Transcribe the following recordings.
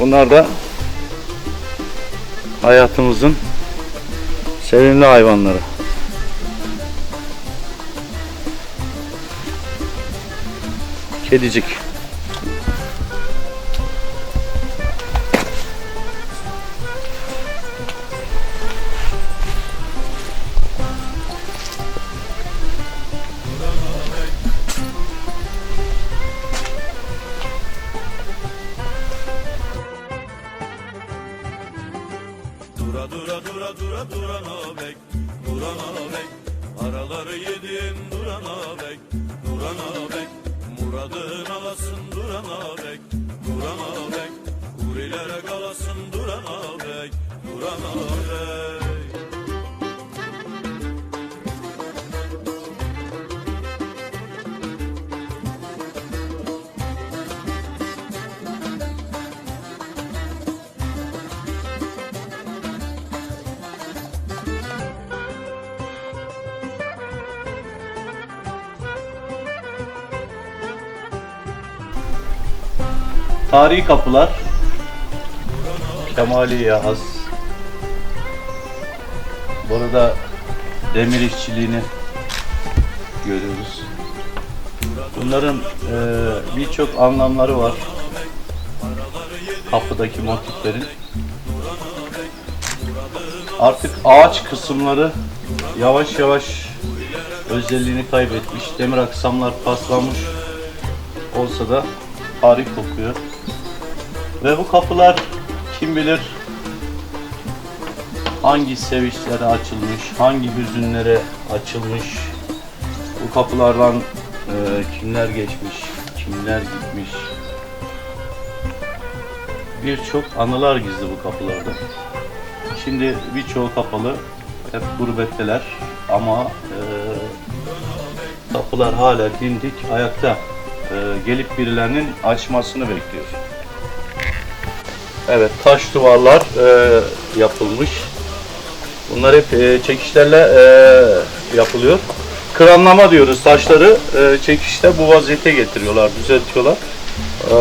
Bunlar da hayatımızın sevimli hayvanları. Kedicik. Hurilere kalasın durana bek Durana bek Tarihi kapılar. Kemaliye has. Burada demir işçiliğini görüyoruz. Bunların e, birçok anlamları var. Kapıdaki motiflerin. Artık ağaç kısımları yavaş yavaş özelliğini kaybetmiş. Demir aksamlar paslanmış olsa da tarih kokuyor. Ve bu kapılar kim bilir hangi sevinçlere açılmış, hangi hüzünlere açılmış. Bu kapılardan e, kimler geçmiş, kimler gitmiş. Birçok anılar gizli bu kapılarda. Şimdi birçoğu kapalı, hep gurbetteler ama e, kapılar hala dimdik ayakta. E, gelip birilerinin açmasını bekliyor. Evet, taş duvarlar e, yapılmış. Bunlar hep e, çekişlerle e, yapılıyor. Kıranlama diyoruz taşları e, çekişte bu vaziyete getiriyorlar, düzeltiyorlar. E,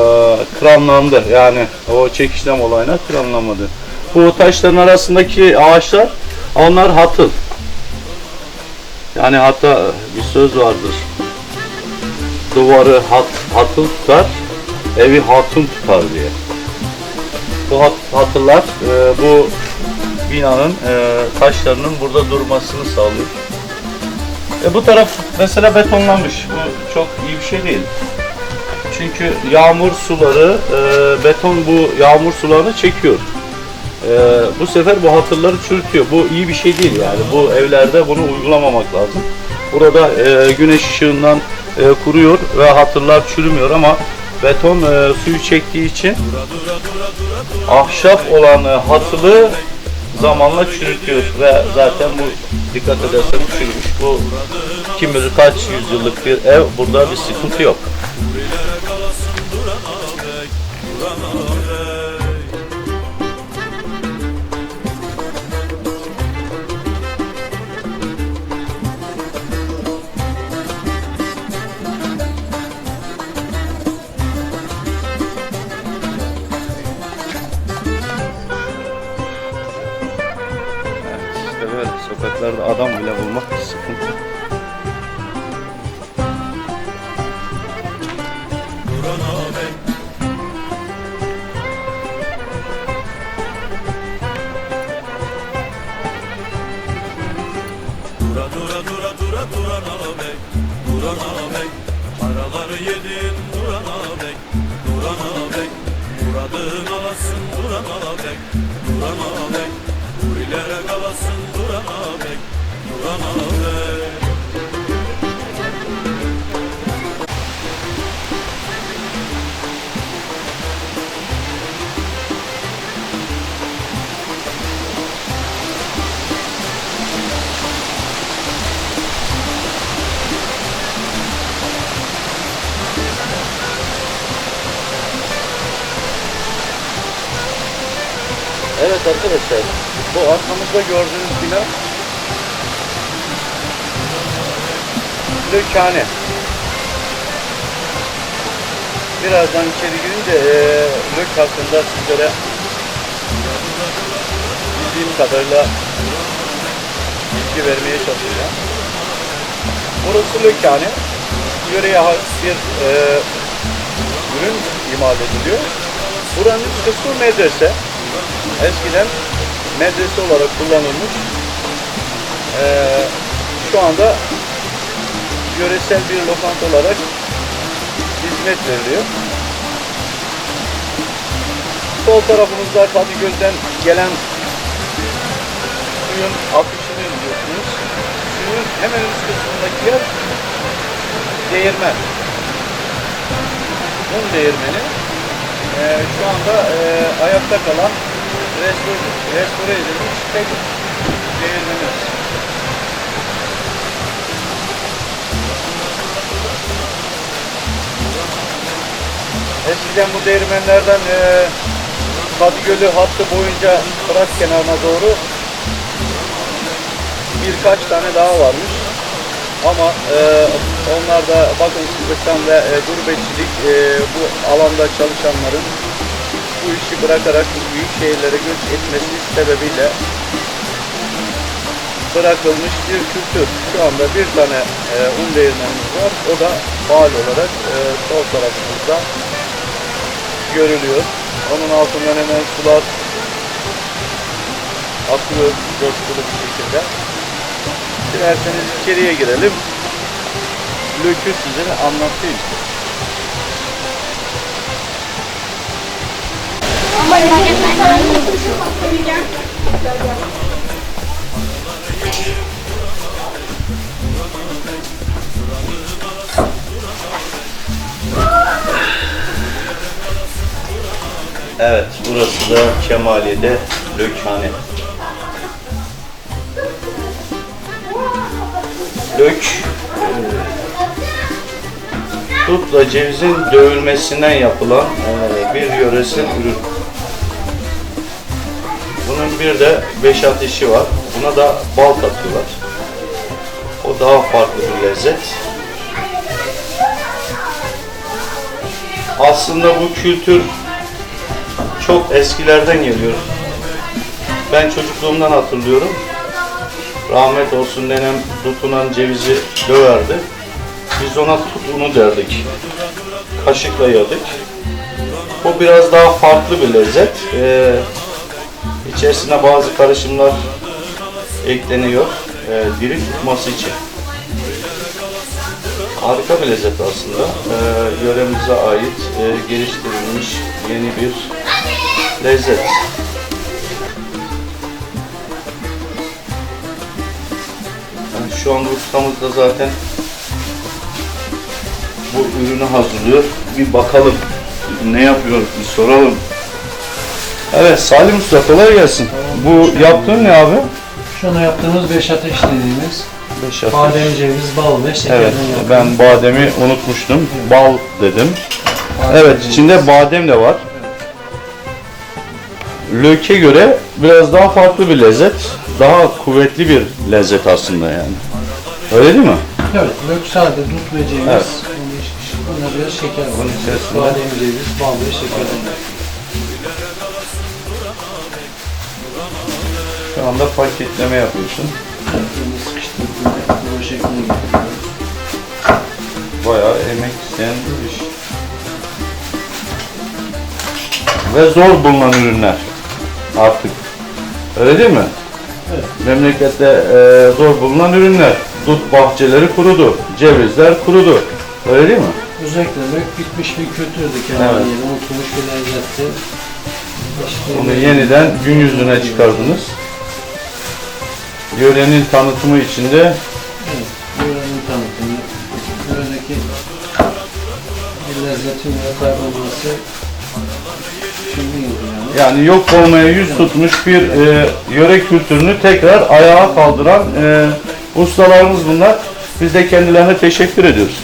kıranlandı yani o çekişlem olayına kıranlamadı. Bu taşların arasındaki ağaçlar onlar hatıl. Yani hatta bir söz vardır. Duvarı hat, hatıl tutar, evi hatun tutar diye. Bu hat, hatırlar e, bu binanın e, taşlarının burada durmasını sağlıyor. E, bu taraf mesela betonlanmış. Bu çok iyi bir şey değil. Çünkü yağmur suları, e, beton bu yağmur sularını çekiyor. E, bu sefer bu hatırları çürütüyor. Bu iyi bir şey değil yani. Bu evlerde bunu uygulamamak lazım. Burada e, güneş ışığından e, kuruyor ve hatırlar çürümüyor ama beton e, suyu çektiği için ahşap olan e, hatılı zamanla çürütüyor ve zaten bu dikkat edersen çürümüş. Bu kim bilir kaç yüzyıllık bir ev burada bir sıkıntı yok. Arkadaşlar, bu arkamızda gördüğünüz bina Lükane. birazdan içeri girince e, Lök hakkında sizlere bildiğim kadarıyla bilgi vermeye çalışacağım. Burası Lökhane. Yöreye has bir e, ürün imal ediliyor. Buranın kısmı medrese. Eskiden medrese olarak kullanılmış. E, şu anda yöresel bir lokanta olarak hizmet veriliyor. Sol tarafımızda Kadıgöl'den gelen suyun akışını izliyorsunuz. Suyun hemen üst kısmındaki yer değirmen. Un değirmeni. Ee, şu anda e, ayakta kalan restore, restore edilmiş tek değirmenimiz. Eskiden bu değirmenlerden e, Kadıgölü hattı boyunca Fırat kenarına doğru birkaç tane daha varmış. Ama e, onlar da bakımsızlıktan ve e, gurbetçilik e, bu alanda çalışanların bu işi bırakarak büyük şehirlere göç etmesi sebebiyle bırakılmış bir kültür. Şu anda bir tane e, un değirmenimiz var. O da faal olarak e, sol tarafımızda görülüyor. Onun altından hemen sular akıyor coşkulu bir şekilde. Dilerseniz içeriye girelim. Lökü size anlatayım. Evet, burası da Kemaliye'de Lökhane. Lök, dutla cevizin dövülmesinden yapılan e, bir yöresel ürün. Bunun bir de beş ateşi var. Buna da bal katıyorlar. O daha farklı bir lezzet. Aslında bu kültür çok eskilerden geliyor. Ben çocukluğumdan hatırlıyorum. Rahmet olsun nenem tutunan cevizi döverdi. Biz ona tut unu derdik. Kaşıkla yedik. Bu biraz daha farklı bir lezzet. Ee, içerisine bazı karışımlar ekleniyor. Ee, diri tutması için. Harika bir lezzet aslında. Ee, yöremize ait e, geliştirilmiş yeni bir lezzet. Yani şu anda ustamız da zaten bu ürünü hazırlıyor. Bir bakalım ne yapıyor bir soralım. Evet Salim Usta kolay gelsin. Bu yaptığın ne abi? Şunu yaptığımız beş ateş dediğimiz Beş ateş. badem, ceviz, bal ve şekerden Evet yaptığımız. ben bademi unutmuştum. Bal dedim. Evet içinde badem de var. Löke göre biraz daha farklı bir lezzet. Daha kuvvetli bir lezzet aslında yani. Öyle değil mi? Evet, lök sade, dut ve ceviz. Evet. Bunda biraz şeker var. Badem, ceviz, bal ve şekerden anda paketleme yapıyorsun. Sıkıştırdığında bu şekline getiriyoruz. Bayağı emek isteyen bir iş. Ve zor bulunan ürünler artık. Öyle değil mi? Evet. Memlekette e, zor bulunan ürünler. Dut bahçeleri kurudu, cevizler kurudu. Öyle değil mi? Özellikle lök bitmiş bir kültürdü Evet. Kemaliye'de. Unutulmuş bir lezzetti. İşte Onu yeniden gün yüzüne çıkardınız. Yörenin tanıtımı içinde Evet, yörenin tanıtımı, yöredeki bir lezzetin kaybolması şimdi yani. yani yok olmaya yüz tutmuş bir e, yöre kültürünü tekrar ayağa kaldıran e, ustalarımız bunlar. Biz de kendilerine teşekkür ediyoruz.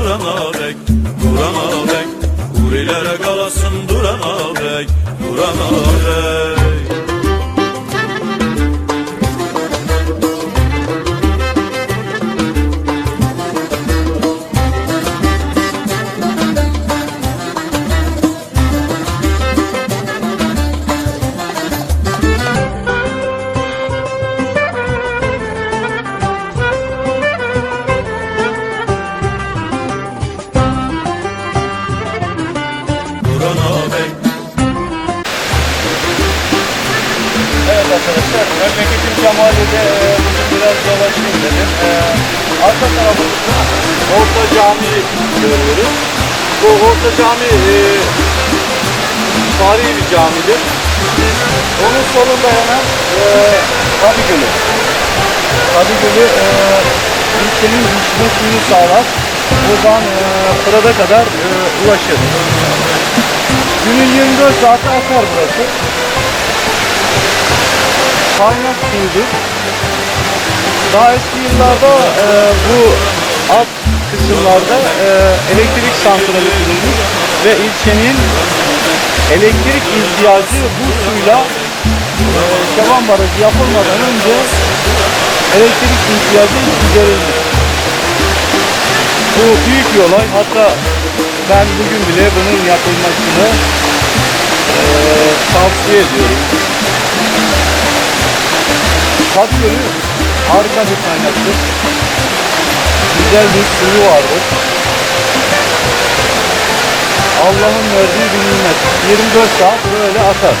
Durana bek Durana bek Urilere kalasın durana bek Durana bek görüyoruz. Bu Orta Cami e, tarihi bir camidir. Onun solunda hemen e, Kadı Gölü. Kadı Gölü e, ilçenin içme suyunu sağlar. Buradan e, Fırat'a kadar e, ulaşır. Günün 24 saati akar burası kaynak suyudur. Daha eski yıllarda e, bu alt kısımlarda e, elektrik santrali kurulmuş ve ilçenin elektrik ihtiyacı bu suyla e, Barajı yapılmadan önce elektrik ihtiyacı giderilmiş. Bu büyük bir olay. Hatta ben bugün bile bunun yapılmasını e, tavsiye ediyorum. Kadıgölü harika bir kaynaktır. Güzel bir suyu vardır. Allah'ın verdiği bir nimet. 24 saat böyle akar.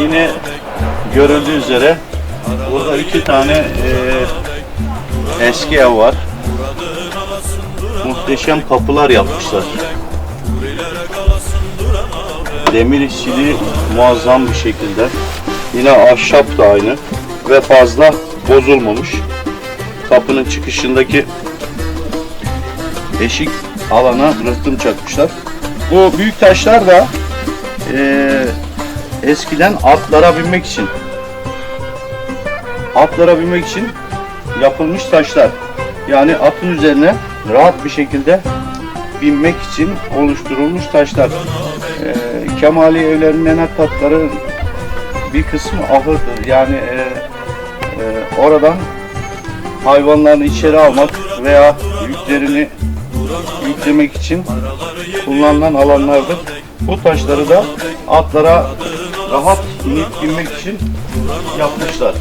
Yine görüldüğü üzere burada iki tane e, eski ev var. Muhteşem kapılar yapmışlar. Demir işçiliği muazzam bir şekilde. Yine ahşap da aynı ve fazla bozulmamış. Kapının çıkışındaki eşik alana rıhtım çakmışlar. Bu büyük taşlar da eee, eskiden atlara binmek için atlara binmek için yapılmış taşlar. Yani atın üzerine rahat bir şekilde binmek için oluşturulmuş taşlar. Eee Kemali evlerinin en alt katları bir kısmı ahırdır. Yani eee, eee, oradan hayvanlarını içeri almak veya yüklerini yüklemek için kullanılan alanlardır. Bu taşları da atlara rahat inip binmek için yapmışlar.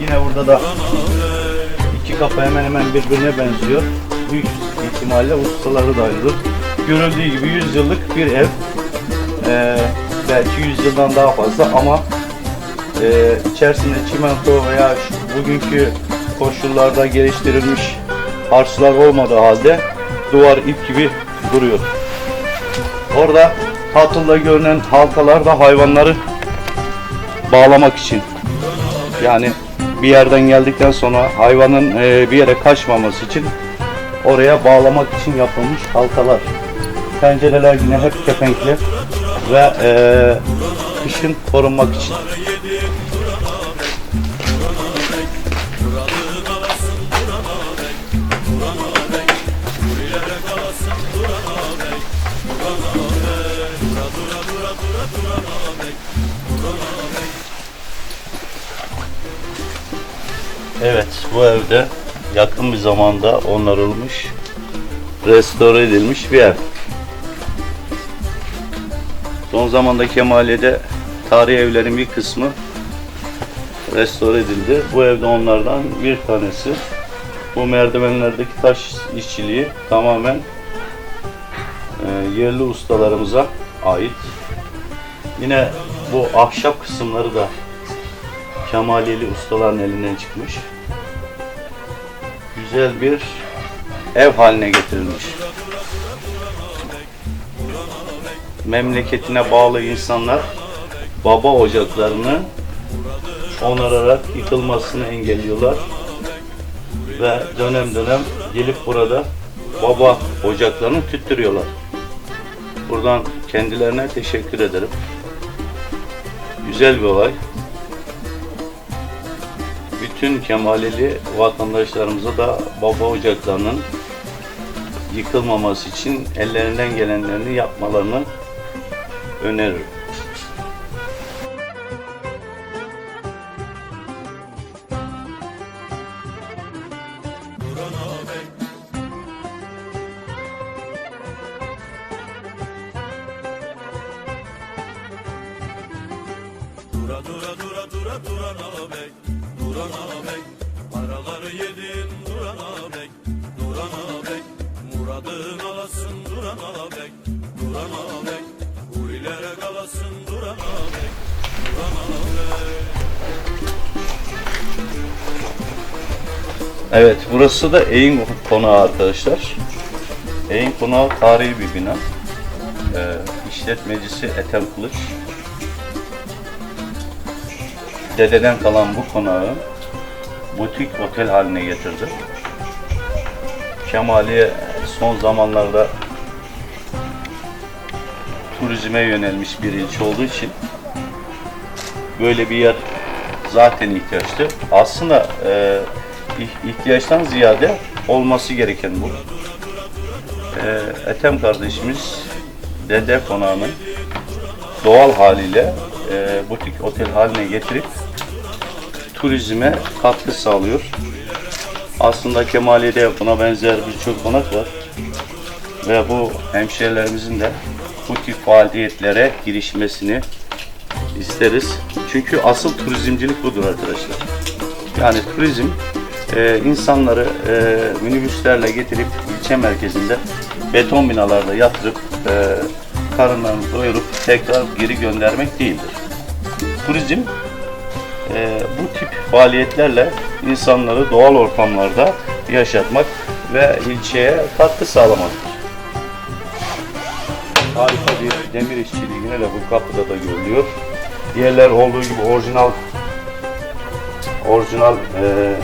Yine burada da iki kapı hemen hemen birbirine benziyor. Büyük ihtimalle ustaları da aynıdır. Görüldüğü gibi 100 yıllık bir ev. Ee, belki 100 yıldan daha fazla ama e, içerisinde çimento veya bugünkü koşullarda geliştirilmiş harçlar olmadığı halde duvar ip gibi duruyor. Orada hatırla görünen halkalar da hayvanları bağlamak için. Yani bir yerden geldikten sonra hayvanın e, bir yere kaçmaması için oraya bağlamak için yapılmış halkalar. Pencereler yine hep kepenkli ve e, kışın korunmak için. Evet, bu evde yakın bir zamanda onarılmış, restore edilmiş bir ev. Son zamanda Kemaliye'de tarihi evlerin bir kısmı restore edildi. Bu evde onlardan bir tanesi. Bu merdivenlerdeki taş işçiliği tamamen e, yerli ustalarımıza ait. Yine bu ahşap kısımları da Kemaliyeli ustaların elinden çıkmış. Güzel bir ev haline getirilmiş. Memleketine bağlı insanlar baba ocaklarını onararak yıkılmasını engelliyorlar ve dönem dönem gelip burada baba ocaklarını tüttürüyorlar. Buradan kendilerine teşekkür ederim. Güzel bir olay. Bütün Kemalili vatandaşlarımıza da baba ocaklarının yıkılmaması için ellerinden gelenlerini yapmalarını öneririm. Burası da Eğin Konağı arkadaşlar. Eğin Konağı tarihi bir bina. Ee, işletmecisi Ethem Kılıç. Dededen kalan bu konağı butik otel haline getirdi. Kemaliye son zamanlarda turizme yönelmiş bir ilçe olduğu için böyle bir yer zaten ihtiyaçtı. Aslında e, ihtiyaçtan ziyade olması gereken bu. E, Ethem kardeşimiz Dede Konağı'nın doğal haliyle e, butik otel haline getirip turizme katkı sağlıyor. Aslında Kemaliye'de buna benzer birçok konak var. Ve bu hemşehrilerimizin de bu tip faaliyetlere girişmesini isteriz. Çünkü asıl turizmcilik budur arkadaşlar. Yani turizm e, insanları e, minibüslerle getirip ilçe merkezinde beton binalarda yatırıp e, karınlarını doyurup tekrar geri göndermek değildir. Turizm e, bu tip faaliyetlerle insanları doğal ortamlarda yaşatmak ve ilçeye katkı sağlamaktır. Harika bir demir işçiliği yine de bu kapıda da görülüyor. Diğerler olduğu gibi orijinal orijinal e,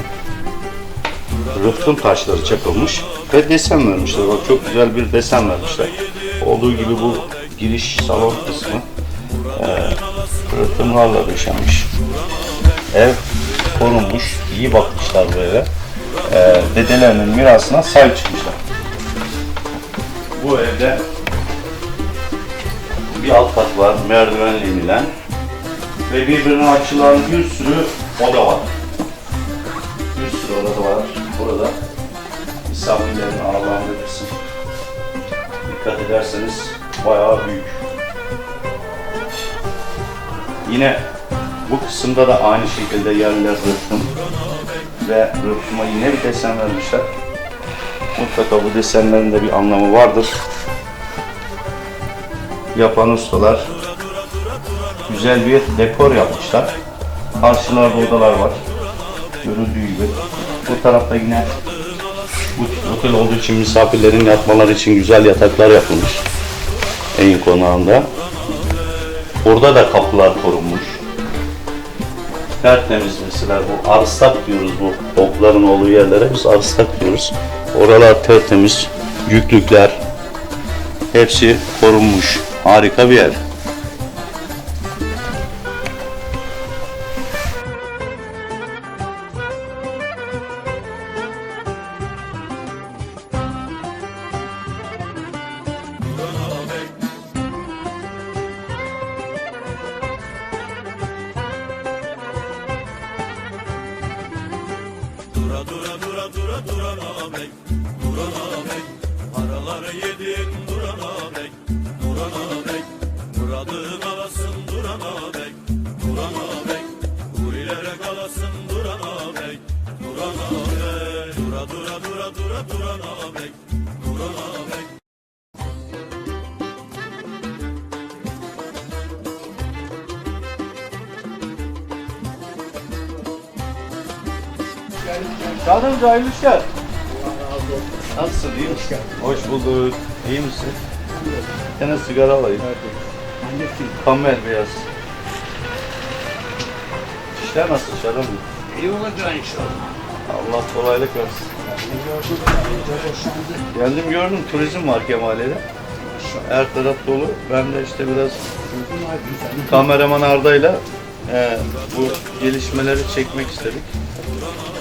rıhtım taşları çakılmış ve desen vermişler. Bak çok güzel bir desen vermişler. Olduğu gibi bu giriş salon kısmı e, rıhtımlarla döşenmiş. Ev korunmuş, iyi bakmışlar bu eve. E, dedelerinin mirasına sahip çıkmışlar. Bu evde bir alt kat var, merdivenle inilen ve birbirine açılan bir sürü oda var. Bir sürü oda var. Burada misafirlerin ağırlandığı kısım. Dikkat ederseniz bayağı büyük. Yine bu kısımda da aynı şekilde yerler rıhtım ve rıhtıma yine bir desen vermişler. Mutlaka bu desenlerin de bir anlamı vardır. Yapan ustalar güzel bir dekor yapmışlar. Karşılarda odalar var. Görüldüğü gibi. Bu tarafta yine bu otel olduğu için misafirlerin yatmaları için güzel yataklar yapılmış. Eyin konağında. Orada da kapılar korunmuş. Tertemiz mesela bu arstak diyoruz bu okların olduğu yerlere biz arstak diyoruz. Oralar tertemiz, yüklükler hepsi korunmuş. Harika bir yer. kalasın durana bek durana bek Gurilere kalasın durana bek durana bek Dura dura dura dura durana bek durana bek Kadınca hayırlı işler. Nasılsın? İyi misin? Hoş bulduk. İyi misin? Yine sigara alayım. Evet. Kamer beyaz. İşler nasıl Şadan? İyi olacak inşallah. Allah kolaylık versin. Geldim gördüm turizm var Kemali'de. Her taraf dolu. Ben de işte biraz kameraman Arda'yla e, bu gelişmeleri çekmek istedik.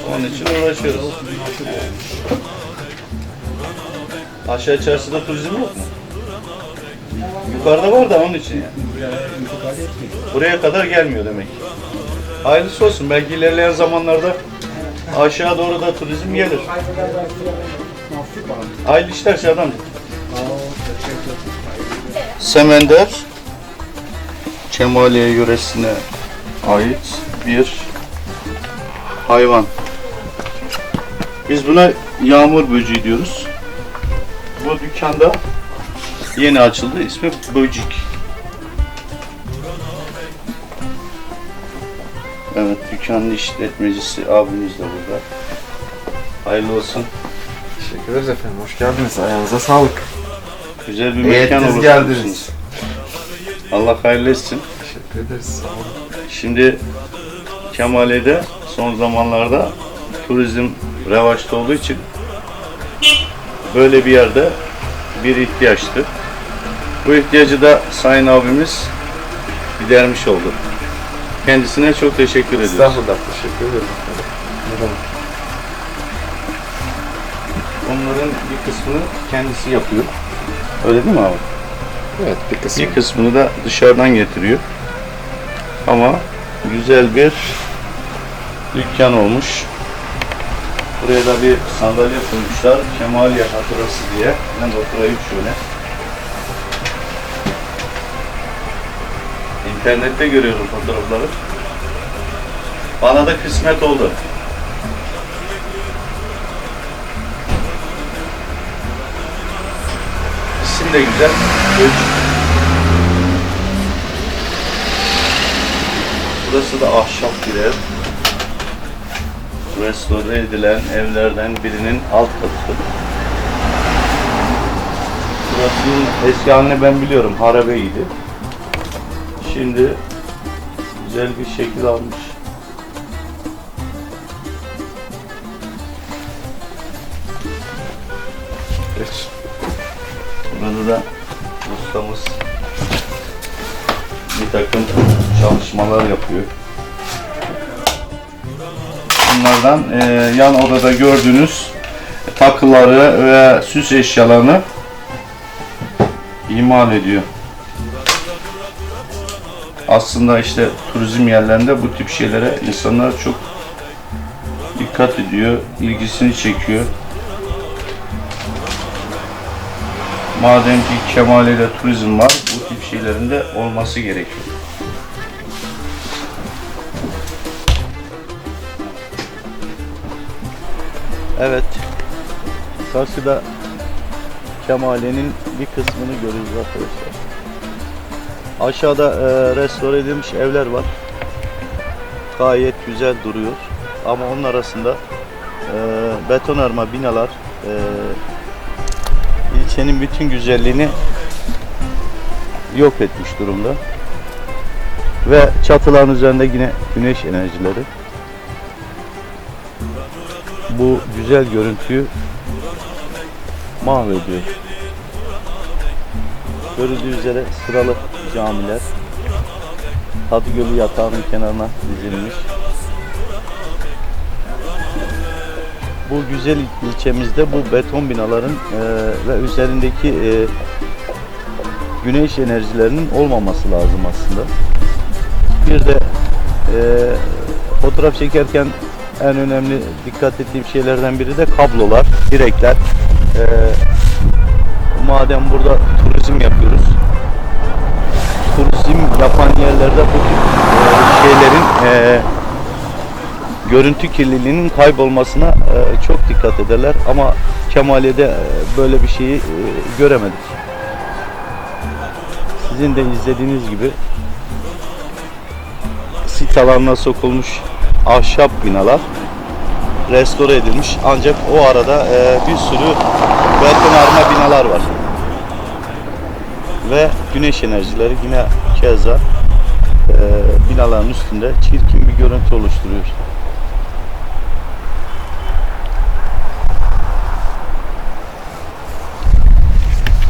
Onun için uğraşıyoruz. Aşağı çarşıda turizm yok mu? Yukarıda var da onun için yani. Buraya kadar gelmiyor demek. ki. Hayırlısı olsun. Belki ilerleyen zamanlarda aşağı doğru da turizm gelir. Hayırlı işler Şadan. Semender Kemaliye yöresine ait bir hayvan. Biz buna yağmur böceği diyoruz. Bu dükkanda yeni açıldı. İsmi Böcek. Evet, dükkanın işletmecisi abimiz de burada. Hayırlı olsun. Teşekkür ederiz efendim. Hoş geldiniz. Ayağınıza sağlık. Güzel bir mekan ettiniz, oluşturmuşsunuz. geldiniz. Allah hayırlı etsin. Teşekkür ederiz. Sağ olun. Şimdi Kemale'de son zamanlarda turizm revaçta olduğu için böyle bir yerde bir ihtiyaçtı. Bu ihtiyacı da Sayın abimiz gidermiş oldu. Kendisine çok teşekkür ediyoruz. Estağfurullah. Teşekkür ederim. Onların bir kısmını kendisi yapıyor. Öyle değil mi abi? Evet bir kısmı. Bir kısmını da dışarıdan getiriyor. Ama güzel bir dükkan olmuş. Buraya da bir sandalye koymuşlar. Kemaliye hatırası diye. Ben oturayım şöyle. İnternette görüyorum fotoğrafları. Bana da kısmet oldu. İsim de güzel. Ölçü Burası da ahşap bir ev. Restore edilen evlerden birinin alt katı. Burasının eski halini ben biliyorum. Harabeydi. Şimdi güzel bir şekil almış. Geç. Burada da ustamız bir takım çalışmalar yapıyor. Bunlardan e, yan odada gördüğünüz takıları ve süs eşyalarını imal ediyor. Aslında işte turizm yerlerinde bu tip şeylere insanlar çok dikkat ediyor, ilgisini çekiyor. Madem ki Kemali'de turizm var, bu tip şeylerin de olması gerekiyor. Evet, karşıda Kemali'nin bir kısmını görüyoruz arkadaşlar. Aşağıda e, restore edilmiş evler var. Gayet güzel duruyor. Ama onun arasında e, betonarme binalar, e, ilçenin bütün güzelliğini yok etmiş durumda. Ve çatıların üzerinde yine güneş enerjileri. Bu güzel görüntüyü mahvediyor. Görüldüğü üzere sıralı camiler Kadıgölü yatağının kenarına dizilmiş. Bu güzel ilçemizde bu beton binaların e, ve üzerindeki e, güneş enerjilerinin olmaması lazım aslında. Bir de e, fotoğraf çekerken en önemli dikkat ettiğim şeylerden biri de kablolar, direkler. E, madem burada turizm yapıyoruz, turizm yapan yerlerde bu tip e, şeylerin e, görüntü kirliliğinin kaybolmasına e, çok dikkat ederler ama Kemaliye'de e, böyle bir şeyi e, göremedik. Sizin de izlediğiniz gibi sit alanına sokulmuş ahşap binalar restore edilmiş. Ancak o arada e, bir sürü betonarme binalar var. Ve güneş enerjileri yine keza e, binaların üstünde çirkin bir görüntü oluşturuyor.